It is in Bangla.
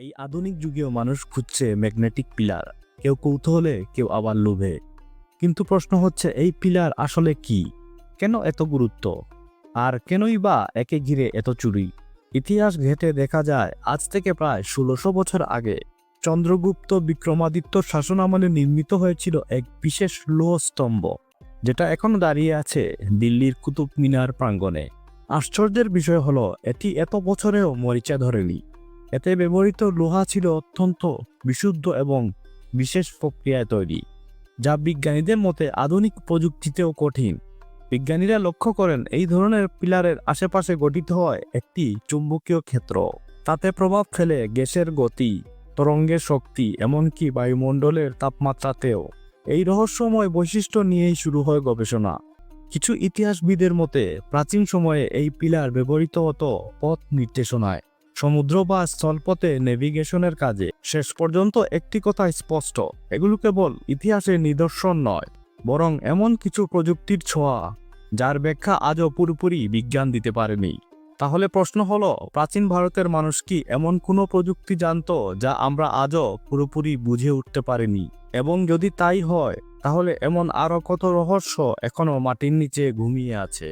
এই আধুনিক যুগেও মানুষ খুঁজছে ম্যাগনেটিক পিলার। কেউ কৌতূহলে, কেউ আবার লোভে। কিন্তু প্রশ্ন হচ্ছে, এই পিলার আসলে কি? কেন এত গুরুত্ব? আর কেনই বা একে ঘিরে এত চুরি? ইতিহাস ঘেঁটে দেখা যায়, আজ থেকে প্রায় ষোলোশো বছর আগে চন্দ্রগুপ্ত বিক্রমাদিত্য শাসন আমলে নির্মিত হয়েছিল এক বিশেষ লোহ স্তম্ভ, যেটা এখনও দাঁড়িয়ে আছে দিল্লির কুতুব মিনার প্রাঙ্গণে। আশ্চর্যের বিষয় হলো, এটি এত বছরেও মরিচা ধরেনি। এতে ব্যবহৃত লোহা ছিল অত্যন্ত বিশুদ্ধ এবং বিশেষ প্রক্রিয়ায় তৈরি, যা বিজ্ঞানীদের মতে আধুনিক প্রযুক্তিতেও কঠিন। বিজ্ঞানীরা লক্ষ্য করেন, এই ধরনের পিলারের আশেপাশে গঠিত হয় একটি চুম্বকীয় ক্ষেত্র। তাতে প্রভাব ফেলে গ্যাসের গতি, তরঙ্গের শক্তি, এমনকি বায়ুমণ্ডলের তাপমাত্রাতেও। এই রহস্যময় বৈশিষ্ট্য নিয়েই শুরু হয় গবেষণা। কিছু ইতিহাসবিদের মতে, প্রাচীন সময়ে এই পিলার ব্যবহৃত হতো পথ নির্দেশনায়। সমুদ্র বা স্থলপথে নেভিগেশনের কাজে। শেষ পর্যন্ত একটি কথা স্পষ্ট, এগুলো কেবল ইতিহাসের নিদর্শন নয়, বরং এমন কিছু প্রযুক্তির ছোঁয়া, যার ব্যাখ্যা আজও পুরোপুরি বিজ্ঞান দিতে পারেনি। তাহলে প্রশ্ন হলো, প্রাচীন ভারতের মানুষ কি এমন কোনো প্রযুক্তি জানত যা আমরা আজও পুরোপুরি বুঝে উঠতে পারিনি? এবং যদি তাই হয়, তাহলে এমন আরও কত রহস্য এখনও মাটির নিচে ঘুমিয়ে আছে?